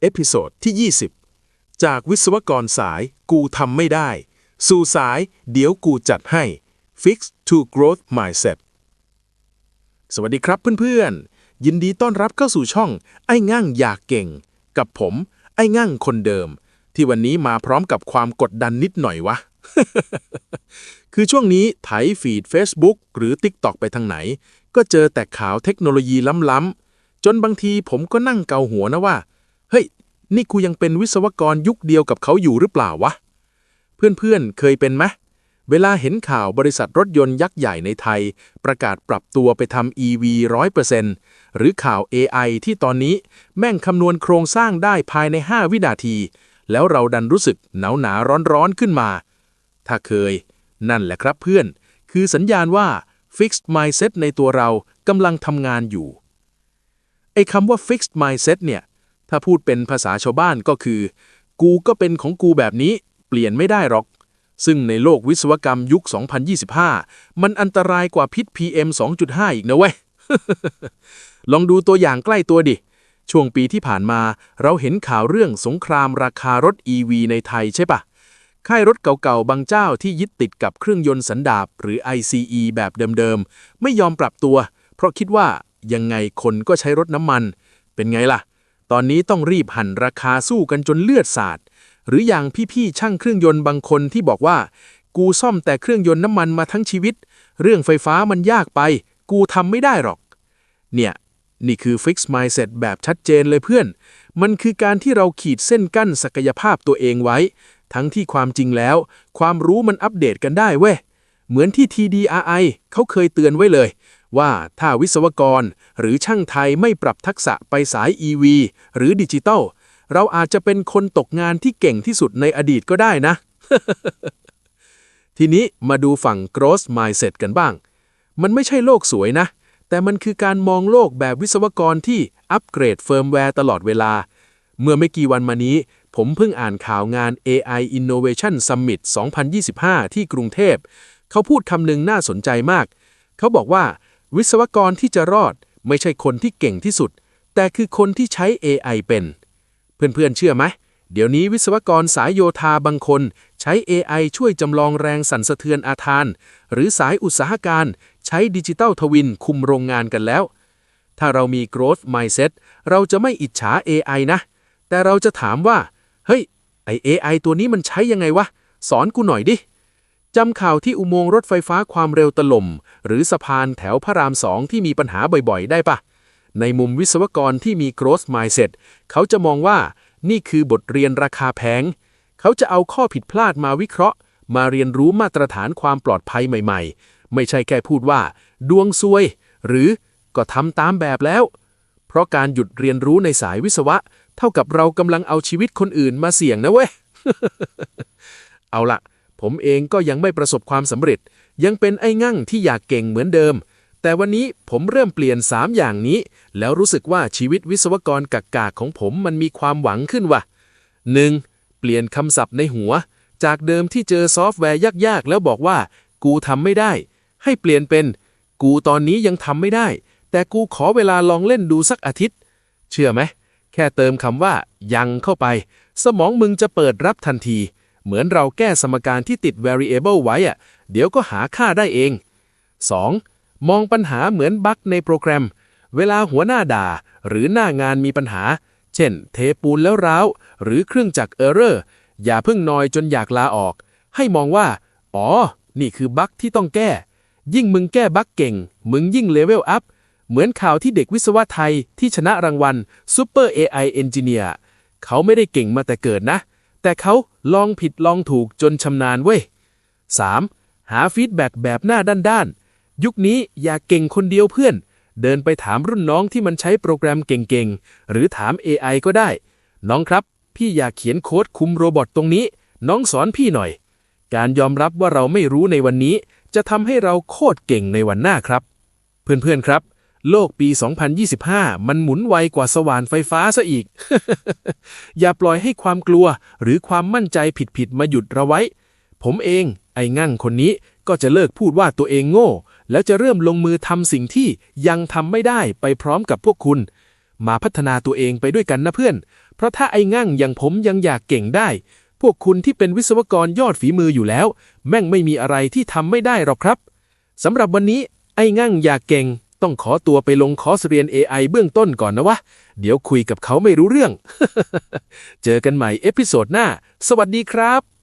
เอพิโซดที่ 20 จากวิศวกรสายกูทำไม่ได้ สู่สายเดี๋ยวกูจัดให้ Fix to Growth Mindset สวัสดีครับเพื่อนๆ ยินดีต้อนรับเข้าสู่ช่อง ไอ้ง่างอยากเก่ง กับผม ไอ้ง่างคนเดิม ที่วันนี้มาพร้อมกับความกดดันนิดหน่อยวะ คือช่วงนี้ไถฟีด Facebook หรือ TikTok ไปทางไหน ก็เจอแต่ข่าวเทคโนโลยีล้ำๆจนบางทีผมก็นั่งเกาหัวนะว่า เฮ้ย นี่กูยังเป็นวิศวกรยุคเดียวกับเขาอยู่หรือเปล่าวะ เพื่อนๆ เคยเป็นไหมเวลาเห็นข่าวบริษัทรถยนต์ยักษ์ใหญ่ในไทย ประกาศปรับตัวไปทำ EV 100%หรือข่าว AI ที่ตอนนี้แม่งคำนวณโครงสร้างได้ภายใน 5 วินาที แล้วเราดันรู้สึกหนาวหนาร้อนร้อนขึ้นมา ถ้าเคย นั่นแหละครับเพื่อน คือสัญญาณว่า fixed mindset ในตัวเรากำลังทำงานอยู่ ไอ้คำว่า fixed mindset เนี่ย ถ้าพูดเป็นภาษาชาวบ้านก็คือ กูก็เป็นของกูแบบนี้ เปลี่ยนไม่ได้หรอก ซึ่งในโลกวิศวกรรมยุค 2025 มันอันตรายกว่าพิษ PM 2.5 อีกนะเว้ย ลองดูตัวอย่างใกล้ตัวดิ ช่วงปีที่ผ่านมาเราเห็นข่าวเรื่องสงครามราคารถ EV ในไทยใช่ปะค่ายรถเก่าๆ บางเจ้าที่ยึดติดกับเครื่องยนต์สันดาปหรือ ICE แบบเดิมๆ ไม่ยอมปรับตัว เพราะคิดว่ายังไงคนก็ใช้รถน้ำมัน เป็นไงล่ะ ตอนนี้ต้องรีบหั่นราคาสู้กันจนเลือดสาด หรืออย่างพี่ๆช่างเครื่องยนต์บางคนที่บอกว่า กูซ่อมแต่เครื่องยนต์น้ำมันมาทั้งชีวิต เรื่องไฟฟ้ามันยากไป กูทำไม่ได้หรอก เนี่ย นี่คือ Fix Mindset แบบชัดเจนเลยเพื่อน มันคือการที่เราขีดเส้นกั้นศักยภาพตัวเองไว้ ทั้งที่ความจริงแล้ว ความรู้มันอัปเดตกันได้เว้ยเหมือนที่ TDRI เขาเคยเตือนไว้เลย ว่าถ้าวิศวกรหรือช่างไทยไม่ปรับทักษะไปสาย EV หรือดิจิตอลเราอาจจะเป็นคนตกงานที่เก่งที่สุดในอดีตก็ได้นะ ทีนี้มาดูฝั่ง growth mindset กันบ้าง มันไม่ใช่โลกสวยนะ แต่มันคือการมองโลกแบบวิศวกรที่อัปเกรดเฟิร์มแวร์ตลอดเวลา เมื่อไม่กี่วันมานี้ ผมเพิ่งอ่านข่าวงาน AI Innovation Summit 2025 ที่กรุงเทพ เขาพูดคำหนึ่งน่าสนใจมาก เขาบอกว่า วิศวกรที่จะรอดไม่ใช่คนที่เก่งที่สุด แต่คือคนที่ใช้ AI เป็น เพื่อนๆเชื่อไหม เดี๋ยวนี้วิศวกรสายโยธาบางคนใช้ AI ช่วยจำลองแรงสั่นสะเทือนอาคาร หรือสายอุตสาหการ ใช้ดิจิตัลทวินคุมโรงงานกันแล้ว ถ้าเรามี growth mindset เราจะไม่อิจฉา AI นะ แต่เราจะถามว่า เฮ้ย ไอ AI ตัวนี้มันใช้ยังไงวะ สอนกูหน่อยดิ จำข่าวที่อุโมงค์รถไฟฟ้าความเร็วตล่ม หรือสะพานแถวพระรามสองที่มีปัญหาบ่อยๆ ได้ปะ ในมุมวิศวกรที่มี growth mindset เขาจะมองว่านี่คือบทเรียนราคาแพง เขาจะเอาข้อผิดพลาดมาวิเคราะห์ มาเรียนรู้มาตรฐานความปลอดภัยใหม่ๆ ไม่ใช่แค่พูดว่า ดวงซวย หรือก็ทำตามแบบแล้ว เพราะการหยุดเรียนรู้ในสายวิศวะ เท่ากับเรากำลังเอาชีวิตคนอื่นมาเสี่ยงนะเว้ย เอาละ ผมเองก็ยังไม่ประสบความสำเร็จ ยังเป็นไอ้งั่งที่อยากเก่งเหมือนเดิม แต่วันนี้ผมเริ่มเปลี่ยน 3 อย่างนี้ แล้วรู้สึกว่าชีวิตวิศวกรกักกากของผมมันมีความหวังขึ้นว่ะ 1. เปลี่ยนคำศัพท์ในหัว จากเดิมที่เจอซอฟต์แวร์ยากๆ แล้วบอกว่า กูทำไม่ได้ ให้เปลี่ยนเป็น กูตอนนี้ยังทำไม่ได้ แต่กูขอเวลาลองเล่นดูสักอาทิตย์ เชื่อไหมแค่เติมคำว่า ยังเข้าไป สมองมึงจะเปิดรับทันที เหมือนเราแก้สมการที่ติด variable ไว้อะเดี๋ยวก็หาค่าได้เอง 2. มองปัญหาเหมือนบั๊กในโปรแกรม เวลาหัวหน้าด่า หรือหน้างานมีปัญหา เช่น เทปูนแล้วร้าว หรือเครื่องจักรเออร์เรอร์ อย่าเพิ่งนอยจนอยากลาออก ให้มองว่า อ๋อ นี่คือบั๊กที่ต้องแก้ ยิ่งมึงแก้บั๊กเก่ง มึงยิ่งเลเวลอัพ เหมือนข่าวที่เด็กวิศวะไทยที่ชนะรางวัล Super AI Engineer เขาไม่ได้เก่งมาแต่เกิดนะ แต่เขาลองผิดลองถูกจนชำนาญเว้ย 3. หาฟีดแบ็กแบบหน้าด้านๆ ยุคนี้อย่าเก่งคนเดียวเพื่อน เดินไปถามรุ่นน้องที่มันใช้โปรแกรมเก่งๆ หรือถาม AI ก็ได้ น้องครับ พี่อยากเขียนโค้ดคุมโรบอทตรงนี้ น้องสอนพี่หน่อย การยอมรับว่าเราไม่รู้ในวันนี้ จะทำให้เราโคตรเก่งในวันหน้าครับ เพื่อนๆครับ โลกปี 2025 มันหมุนไวกว่าสว่านไฟฟ้าซะอีก อย่าปล่อยให้ความกลัวหรือความมั่นใจผิดๆมาหยุดเราไว้ ผมเอง ไอ้งั่งคนนี้ก็จะเลิกพูดว่าตัวเองโง่ แล้วจะเริ่มลงมือทำสิ่งที่ยังทำไม่ได้ไปพร้อมกับพวกคุณ มาพัฒนาตัวเองไปด้วยกันนะเพื่อน เพราะถ้าไอ้งั่งอย่างผมยังอยากเก่งได้ พวกคุณที่เป็นวิศวกรยอดฝีมืออยู่แล้ว แม่งไม่มีอะไรที่ทำไม่ได้หรอกครับสำหรับวันนี้ไอ้งั่งอยากเก่ง ต้องขอตัวไปลงคอร์สเรียน AI เบื้องต้นก่อนนะวะ เดี๋ยวคุยกับเขาไม่รู้เรื่อง เจอกันใหม่เอพิโซดหน้า สวัสดีครับ